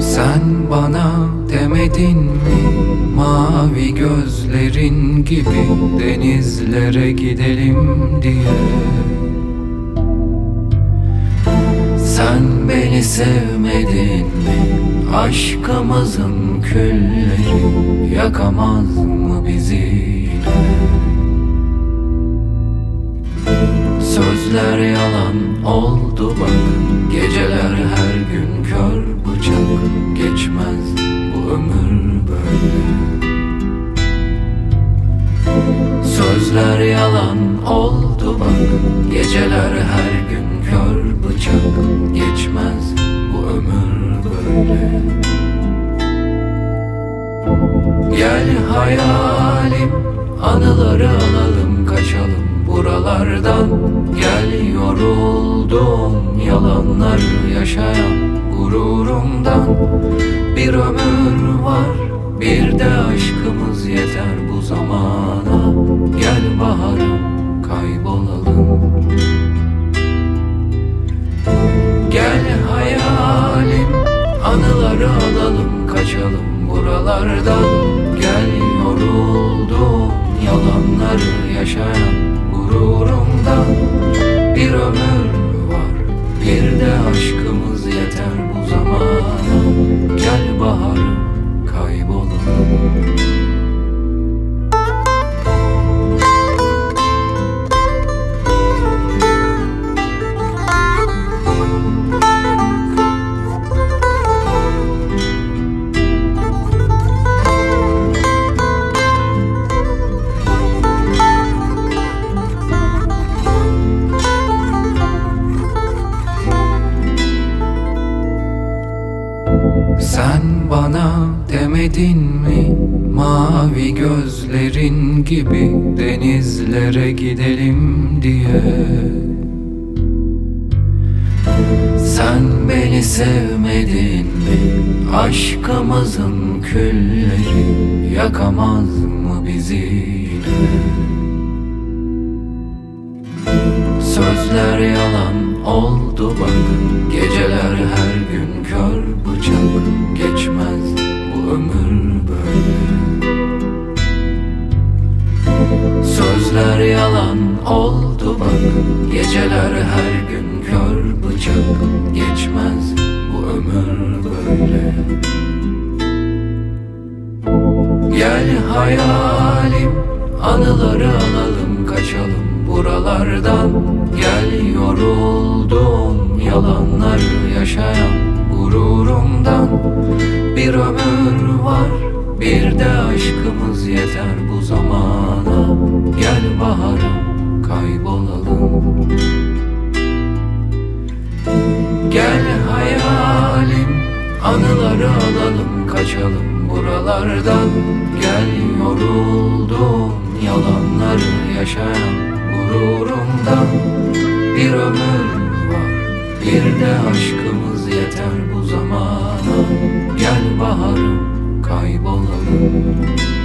Sen bana demedin mi? Mavi gözlerin gibi denizlere gidelim diye. Sen beni sevmedin mi? Aşkımızın külleri yakamaz mı bizi? Sözler yalan oldu bak oldu bak Geceler her gün kör bıçak Geçmez bu ömür böyle. Gel hayalim Anıları alalım kaçalım buralardan. Gel yoruldum yalanları yaşayan gururumdan. Bir ömür var bir de aşkımız yeter bu zamana. Gel baharım kaybolalım. Gel hayalim Anıları alalım kaçalım buralardan Sen bana demedin mi? Mavi gözlerin gibi denizlere gidelim diye. Sen beni sevmedin mi? Aşkımızın külleri yakamaz mı bizi? Yine Sözler yalan oldu bak Geceler her Sözler yalan oldu bak. Geceler her gün kör bıçak. Geçmez bu ömür böyle. Gel hayalim Anıları alalım kaçalım buralardan. Gel yoruldum yalanları yaşayan gururumdan. Bir ömür var bir de aşkımız yeter bu zamana Gel baharım kaybolalım. Gel hayalim Anıları alalım kaçalım buralardan. Gel yoruldum yalanları yaşayan gururumdan Bir ömür var bir de aşkımız yeter bu zamana. Gel baharım kaybolalım